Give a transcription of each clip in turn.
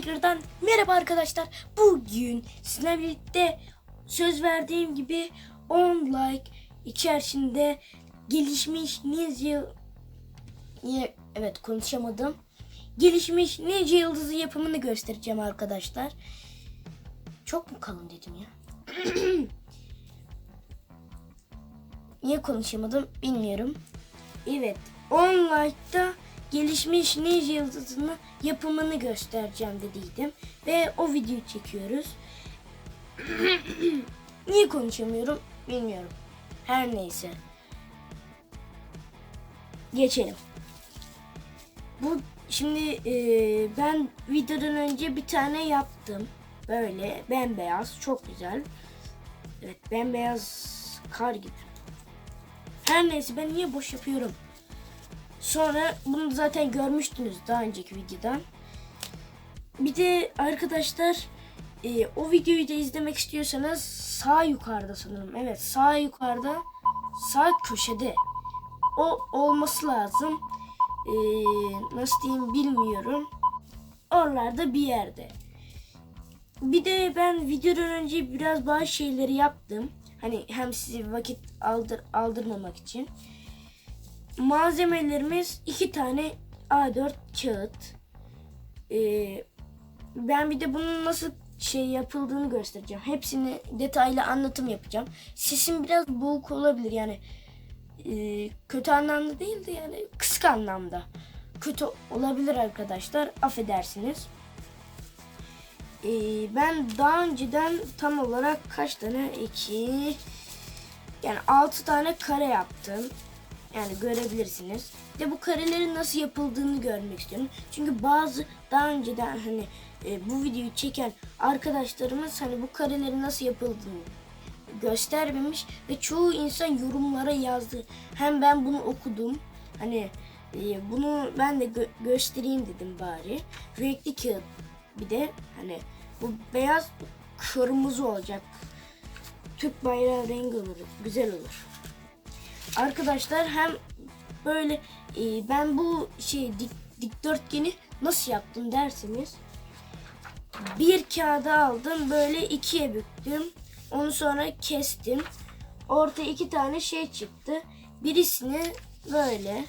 tekrardan merhaba arkadaşlar. Bugün sizinle birlikte söz verdiğim gibi 10 like içerisinde gelişmiş Niye evet konuşamadım. Gelişmiş ninja yıldızı yapımını göstereceğim arkadaşlar. Çok mu kalın dedim ya. Niye konuşamadım bilmiyorum. Evet 10 like'da gelişmiş ninja yıldızını yapımını göstereceğim dediydim. Ve o videoyu çekiyoruz. Niye konuşamıyorum bilmiyorum. Her neyse. Geçelim. Bu şimdi e, ben videodan önce bir tane yaptım. Böyle bembeyaz çok güzel. Evet bembeyaz kar gibi. Her neyse ben niye boş yapıyorum. Sonra bunu zaten görmüştünüz daha önceki videodan. Bir de arkadaşlar e, o videoyu da izlemek istiyorsanız sağ yukarıda sanırım. Evet sağ yukarıda sağ köşede o olması lazım. E, nasıl diyeyim bilmiyorum. Oralarda bir yerde. Bir de ben videodan önce biraz bazı şeyleri yaptım. Hani hem sizi vakit aldır, aldırmamak için. Malzemelerimiz iki tane A4 kağıt. Ee, ben bir de bunun nasıl şey yapıldığını göstereceğim. Hepsini detaylı anlatım yapacağım. Sesim biraz boğuk olabilir yani e, kötü anlamda değil de yani kısık anlamda kötü olabilir arkadaşlar. Affedersiniz. Ee, ben daha önceden tam olarak kaç tane? 2 yani 6 tane kare yaptım. Yani görebilirsiniz. De bu karelerin nasıl yapıldığını görmek istiyorum. Çünkü bazı daha önceden hani e, bu videoyu çeken arkadaşlarımız hani bu karelerin nasıl yapıldığını göstermemiş ve çoğu insan yorumlara yazdı. Hem ben bunu okudum. Hani e, bunu ben de gö- göstereyim dedim bari. Renkli kağıt bir de hani bu beyaz kırmızı olacak. Türk bayrağı rengi olur. Güzel olur. Arkadaşlar hem böyle e, ben bu şey dik, dikdörtgeni nasıl yaptım derseniz bir kağıda aldım böyle ikiye büktüm. Onu sonra kestim. Ortaya iki tane şey çıktı. Birisini böyle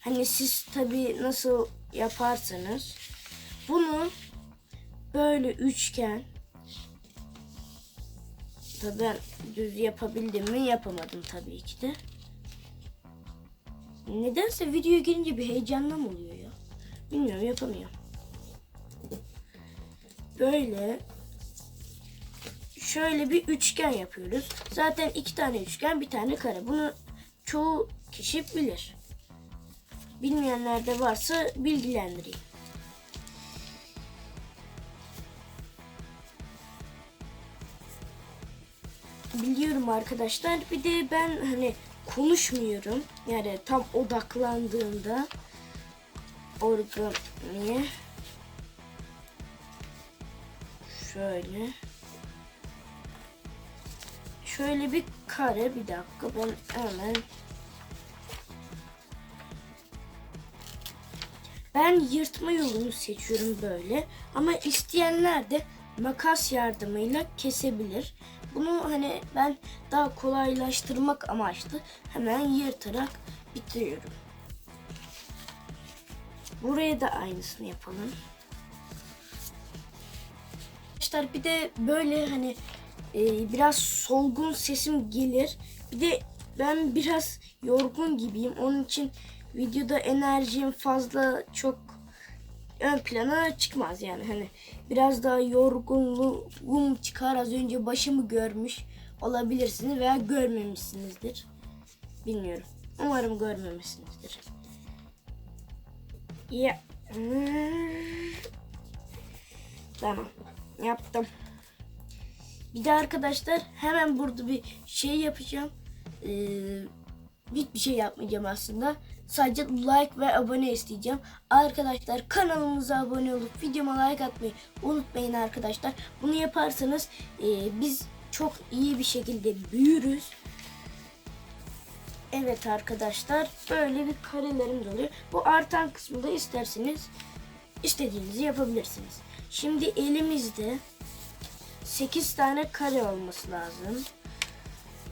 hani siz tabi nasıl yaparsanız bunu böyle üçgen Tabii ben düz yapabildim mi yapamadım tabii ki de. Nedense videoya gelince bir heyecanlı oluyor ya? Bilmiyorum yapamıyorum. Böyle şöyle bir üçgen yapıyoruz. Zaten iki tane üçgen bir tane kare. Bunu çoğu kişi bilir. Bilmeyenler de varsa bilgilendireyim. Biliyorum arkadaşlar. Bir de ben hani konuşmuyorum. Yani tam odaklandığımda origamiye şöyle şöyle bir kare bir dakika ben hemen ben yırtma yolunu seçiyorum böyle ama isteyenler de makas yardımıyla kesebilir. Bunu hani ben daha kolaylaştırmak amaçlı hemen yırtarak bitiriyorum. Buraya da aynısını yapalım. Arkadaşlar bir de böyle hani e, biraz solgun sesim gelir. Bir de ben biraz yorgun gibiyim. Onun için videoda enerjim fazla çok ön plana çıkmaz yani. Hani biraz daha yorgunluğum çıkar. Az önce başımı görmüş olabilirsiniz veya görmemişsinizdir. Bilmiyorum. Umarım görmemişsinizdir. Ya. Tamam. Yaptım. Bir de arkadaşlar hemen burada bir şey yapacağım. Ee, hiçbir şey yapmayacağım aslında. Sadece like ve abone isteyeceğim. Arkadaşlar kanalımıza abone olup videoma like atmayı unutmayın arkadaşlar. Bunu yaparsanız e, biz çok iyi bir şekilde büyürüz. Evet arkadaşlar böyle bir karelerim oluyor. Bu artan kısmında isterseniz istediğinizi yapabilirsiniz. Şimdi elimizde 8 tane kare olması lazım.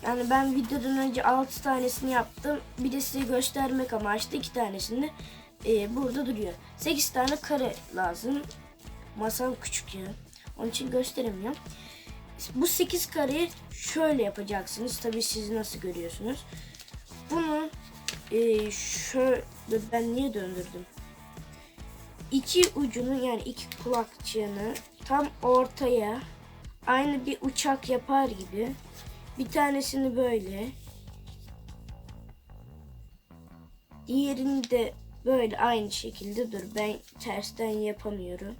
Yani ben videodan önce 6 tanesini yaptım. Bir de size göstermek amaçlı 2 tanesini e, burada duruyor. 8 tane kare lazım. Masam küçük ya. Onun için gösteremiyorum. Bu 8 kareyi şöyle yapacaksınız. Tabii siz nasıl görüyorsunuz. Bunu e, şöyle ben niye döndürdüm? İki ucunu yani iki kulakçığını tam ortaya aynı bir uçak yapar gibi bir tanesini böyle diğerini de böyle aynı şekilde dur ben tersten yapamıyorum.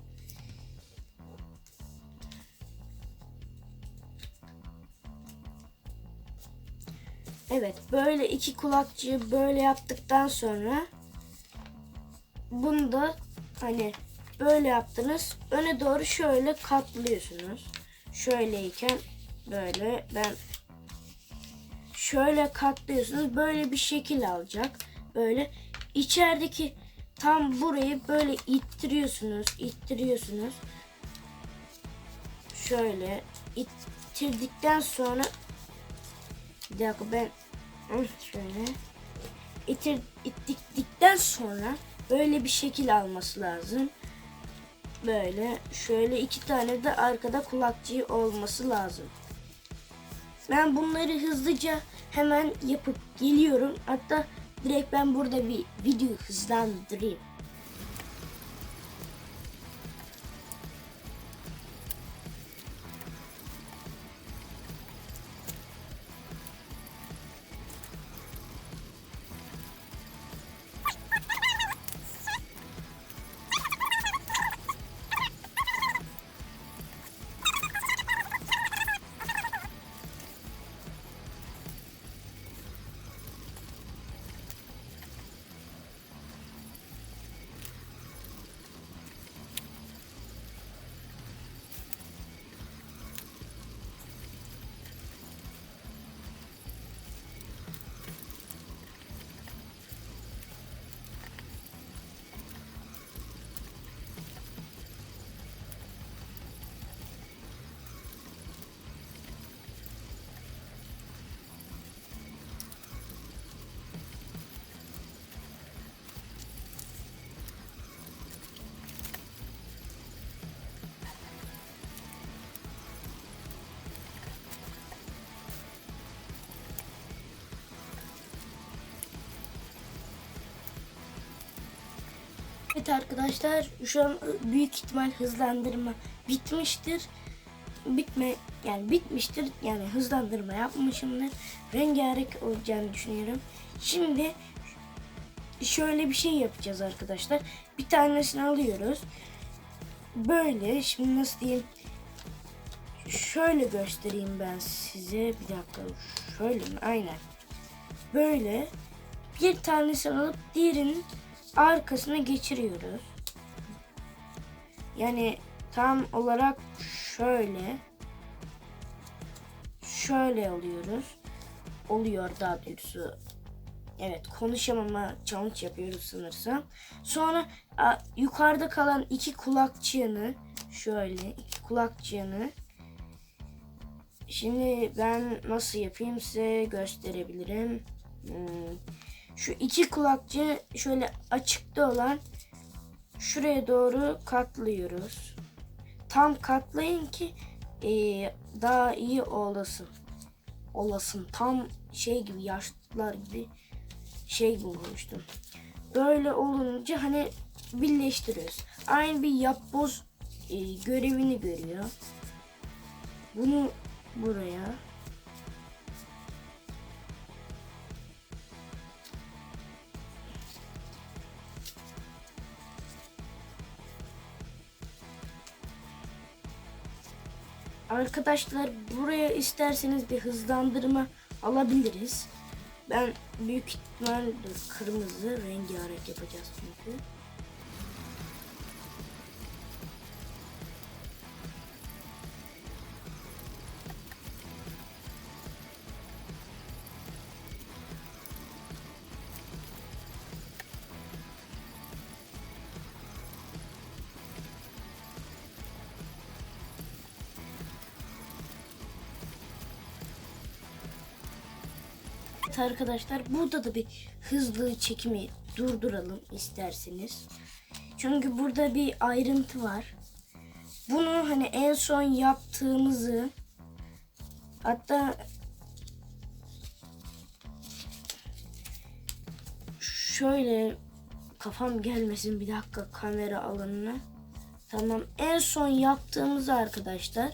Evet böyle iki kulakçığı böyle yaptıktan sonra bunu da hani böyle yaptınız öne doğru şöyle katlıyorsunuz. Şöyleyken böyle ben şöyle katlıyorsunuz böyle bir şekil alacak. Böyle içerideki tam burayı böyle ittiriyorsunuz, ittiriyorsunuz. Şöyle ittirdikten sonra bir dakika ben şöyle itir, ittikten sonra böyle bir şekil alması lazım. Böyle şöyle iki tane de arkada kulakçığı olması lazım. Ben bunları hızlıca hemen yapıp geliyorum. Hatta direkt ben burada bir video hızlandırayım. Evet arkadaşlar şu an büyük ihtimal hızlandırma bitmiştir. Bitme yani bitmiştir yani hızlandırma yapmışımdır. Rengarenk olacağını düşünüyorum. Şimdi şöyle bir şey yapacağız arkadaşlar. Bir tanesini alıyoruz. Böyle şimdi nasıl diyeyim şöyle göstereyim ben size. Bir dakika şöyle mi? Aynen. Böyle bir tanesini alıp diğerinin arkasına geçiriyoruz. Yani tam olarak şöyle şöyle alıyoruz. Oluyor daha doğrusu. Evet konuşamama challenge yapıyoruz sanırsam. Sonra a, yukarıda kalan iki kulakçığını şöyle iki kulakçığını Şimdi ben nasıl yapayım size gösterebilirim. Hmm. Şu iki kulakçı şöyle açıkta olan şuraya doğru katlıyoruz. Tam katlayın ki e, daha iyi olasın. Olasın. Tam şey gibi yaşlılar gibi şey bulmuştum. Böyle olunca hani birleştiriyoruz. Aynı bir yapboz e, görevini görüyor. Bunu buraya Arkadaşlar buraya isterseniz bir hızlandırma alabiliriz. Ben büyük ihtimalle kırmızı rengarenk yapacağız çünkü. Evet arkadaşlar burada da bir hızlı çekimi durduralım isterseniz. Çünkü burada bir ayrıntı var. Bunu hani en son yaptığımızı hatta şöyle kafam gelmesin bir dakika kamera alanına. Tamam en son yaptığımız arkadaşlar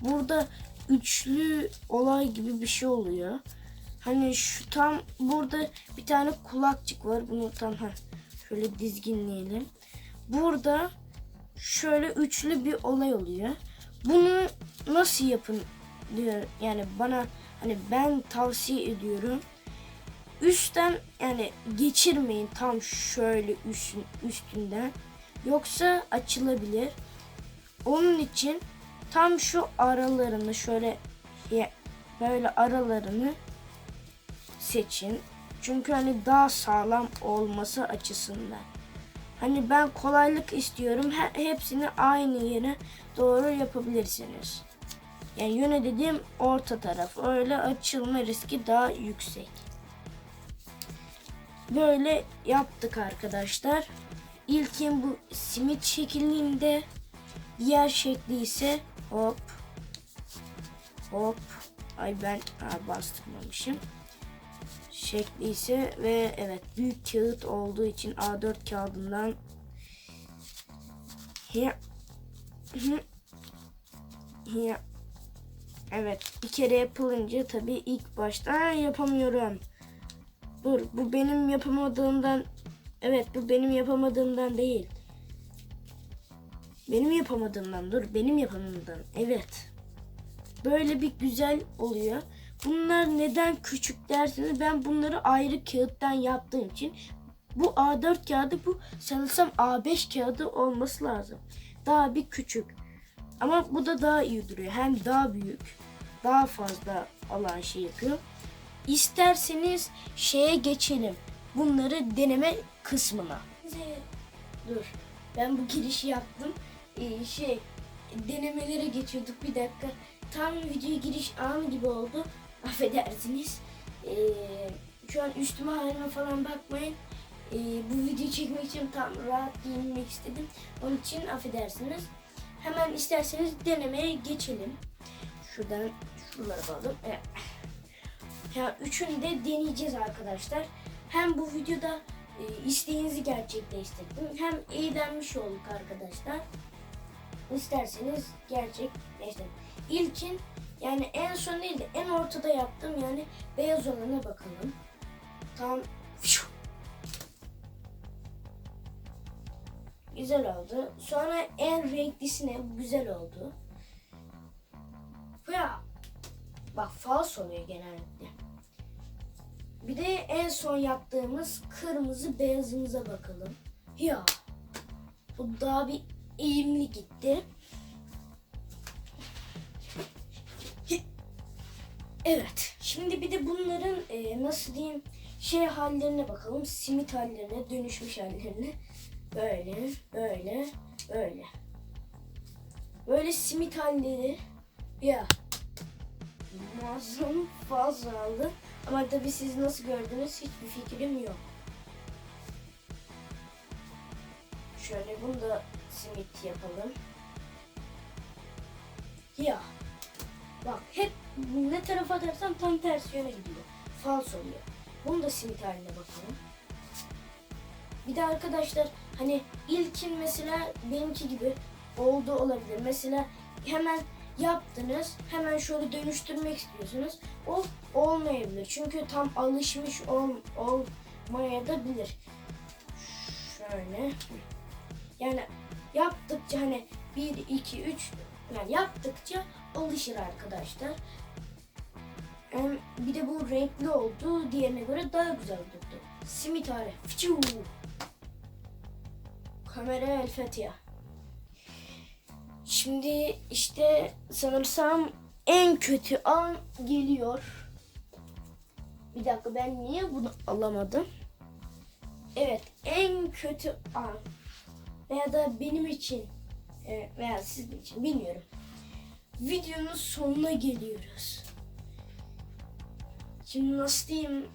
burada üçlü olay gibi bir şey oluyor. Hani şu tam burada bir tane kulakçık var. Bunu tam ha, şöyle dizginleyelim. Burada şöyle üçlü bir olay oluyor. Bunu nasıl yapın diyor. Yani bana hani ben tavsiye ediyorum. Üstten yani geçirmeyin tam şöyle üstün, üstünden. Yoksa açılabilir. Onun için tam şu aralarını şöyle böyle aralarını seçin. Çünkü hani daha sağlam olması açısından. Hani ben kolaylık istiyorum. He- hepsini aynı yere doğru yapabilirsiniz. Yani yöne dediğim orta taraf. Öyle açılma riski daha yüksek. Böyle yaptık arkadaşlar. İlkin bu simit şeklinde. Diğer şekli ise hop hop ay ben ha, bastırmamışım şekli ise ve evet büyük kağıt olduğu için A4 kağıdından Evet bir kere yapılınca tabii ilk başta yapamıyorum. Dur bu benim yapamadığımdan evet bu benim yapamadığımdan değil. Benim yapamadığımdan dur benim yapamadığımdan evet. Böyle bir güzel oluyor. Bunlar neden küçük derseniz ben bunları ayrı kağıttan yaptığım için bu A4 kağıdı bu sanırsam A5 kağıdı olması lazım. Daha bir küçük. Ama bu da daha iyi duruyor. Hem daha büyük, daha fazla alan şey yapıyor. İsterseniz şeye geçelim. Bunları deneme kısmına. Dur. Ben bu girişi yaptım. Ee, şey denemelere geçiyorduk bir dakika. Tam videoya giriş anı gibi oldu. Affedersiniz. Ee, şu an üstüme halime falan bakmayın. Ee, bu videoyu çekmek için tam rahat giyinmek istedim. Onun için affedersiniz. Hemen isterseniz denemeye geçelim. Şuradan şuraları alalım. Evet. Ya üçünü de deneyeceğiz arkadaşlar. Hem bu videoda e, isteğinizi gerçekleştirdim. Hem eğlenmiş olduk arkadaşlar. İsterseniz gerçekleştirin. İlkin yani en son değil de en ortada yaptım yani beyaz olana bakalım. Tam güzel oldu. Sonra en renklisine güzel oldu. Ya bak false oluyor genellikle. Bir de en son yaptığımız kırmızı beyazımıza bakalım. Ya bu daha bir eğimli gitti. Evet. Şimdi bir de bunların e, nasıl diyeyim şey hallerine bakalım. Simit hallerine, dönüşmüş hallerine. Böyle, böyle, böyle. Böyle simit halleri. Ya. Muazzam fazla aldı. Ama tabii siz nasıl gördünüz hiçbir fikrim yok. Şöyle bunu da simit yapalım. Ya. Bak hep ne tarafa atarsam tam tersi yöne gidiyor. Fals oluyor. Bunu da simit haline bakalım. Bir de arkadaşlar hani ilkin mesela benimki gibi oldu olabilir. Mesela hemen yaptınız. Hemen şöyle dönüştürmek istiyorsunuz. O olmayabilir. Çünkü tam alışmış ol, olmaya. Şöyle. Yani yaptıkça hani 1, 2, 3 yani yaptıkça alışır arkadaşlar. Hem bir de bu renkli oldu. Diğerine göre daha güzel durdu. Simit hali. Kamera El Fatiha. Şimdi işte sanırsam en kötü an geliyor. Bir dakika ben niye bunu alamadım? Evet en kötü an veya da benim için e, veya sizin için bilmiyorum. Videonun sonuna geliyoruz. Şimdi nasıl diyeyim?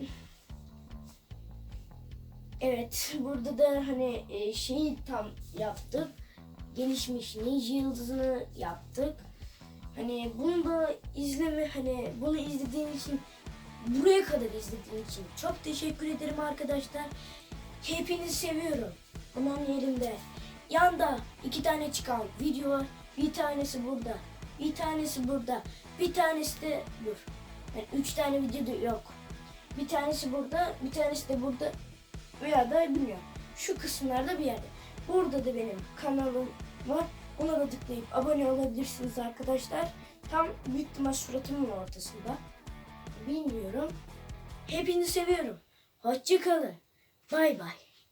Evet, burada da hani e, şeyi tam yaptık. Gelişmiş ninja yıldızını yaptık. Hani bunu da izleme hani bunu izlediğin için buraya kadar izlediğin için çok teşekkür ederim arkadaşlar. Hepinizi seviyorum. Aman yerimde. Yanda iki tane çıkan video var. Bir tanesi burada. Bir tanesi burada. Bir tanesi de dur. Yani üç tane video da yok. Bir tanesi burada, bir tanesi de burada veya da bilmiyorum. Şu kısımlarda bir yerde. Burada da benim kanalım var. Ona da tıklayıp abone olabilirsiniz arkadaşlar. Tam büyük ihtimal suratımın ortasında. Bilmiyorum. Hepinizi seviyorum. Hoşçakalın. Bay bay.